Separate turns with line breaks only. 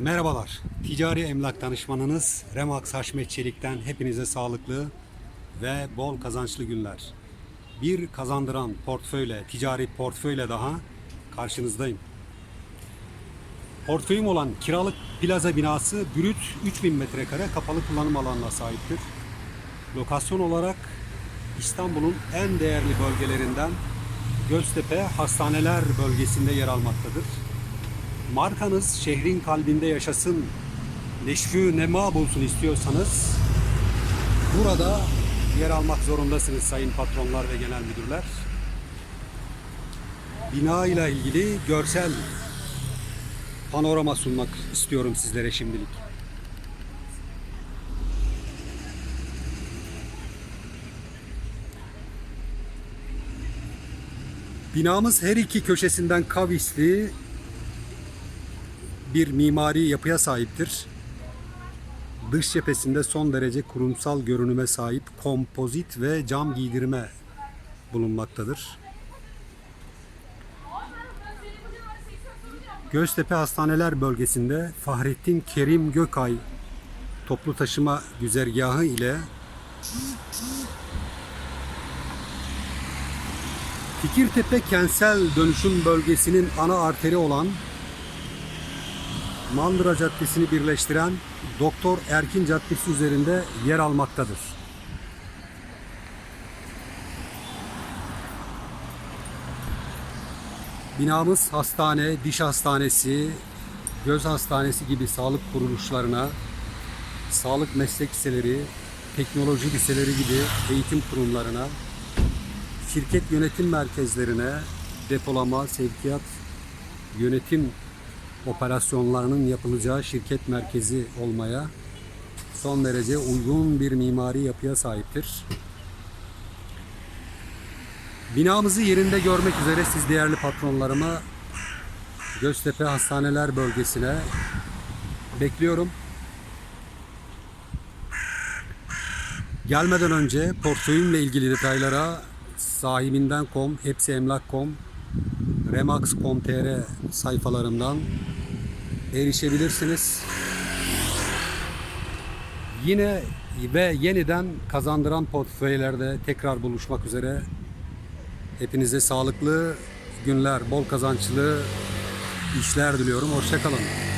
Merhabalar. Ticari emlak danışmanınız Remax Haşmet Çelik'ten hepinize sağlıklı ve bol kazançlı günler. Bir kazandıran portföyle, ticari portföyle daha karşınızdayım. Portföyüm olan kiralık plaza binası brüt 3000 metrekare kapalı kullanım alanına sahiptir. Lokasyon olarak İstanbul'un en değerli bölgelerinden Göztepe Hastaneler bölgesinde yer almaktadır. Markanız şehrin kalbinde yaşasın, neşvü nema bulsun istiyorsanız burada yer almak zorundasınız sayın patronlar ve genel müdürler. Bina ile ilgili görsel panorama sunmak istiyorum sizlere şimdilik. Binamız her iki köşesinden kavisli bir mimari yapıya sahiptir. Dış cephesinde son derece kurumsal görünüme sahip kompozit ve cam giydirme bulunmaktadır. Göztepe Hastaneler bölgesinde Fahrettin Kerim Gökay toplu taşıma güzergahı ile Fikirtepe kentsel dönüşüm bölgesinin ana arteri olan Mandıra Caddesi'ni birleştiren Doktor Erkin Caddesi üzerinde yer almaktadır. Binamız hastane, diş hastanesi, göz hastanesi gibi sağlık kuruluşlarına, sağlık meslek liseleri, teknoloji liseleri gibi eğitim kurumlarına, şirket yönetim merkezlerine, depolama, sevkiyat, yönetim operasyonlarının yapılacağı şirket merkezi olmaya son derece uygun bir mimari yapıya sahiptir. Binamızı yerinde görmek üzere siz değerli patronlarıma Göztepe Hastaneler bölgesine bekliyorum. Gelmeden önce portföyümle ilgili detaylara sahibinden.com, hepsi emlak.com, remax.com.tr sayfalarımdan erişebilirsiniz. Yine ve yeniden kazandıran portföylerde tekrar buluşmak üzere. Hepinize sağlıklı günler, bol kazançlı işler diliyorum. Hoşçakalın.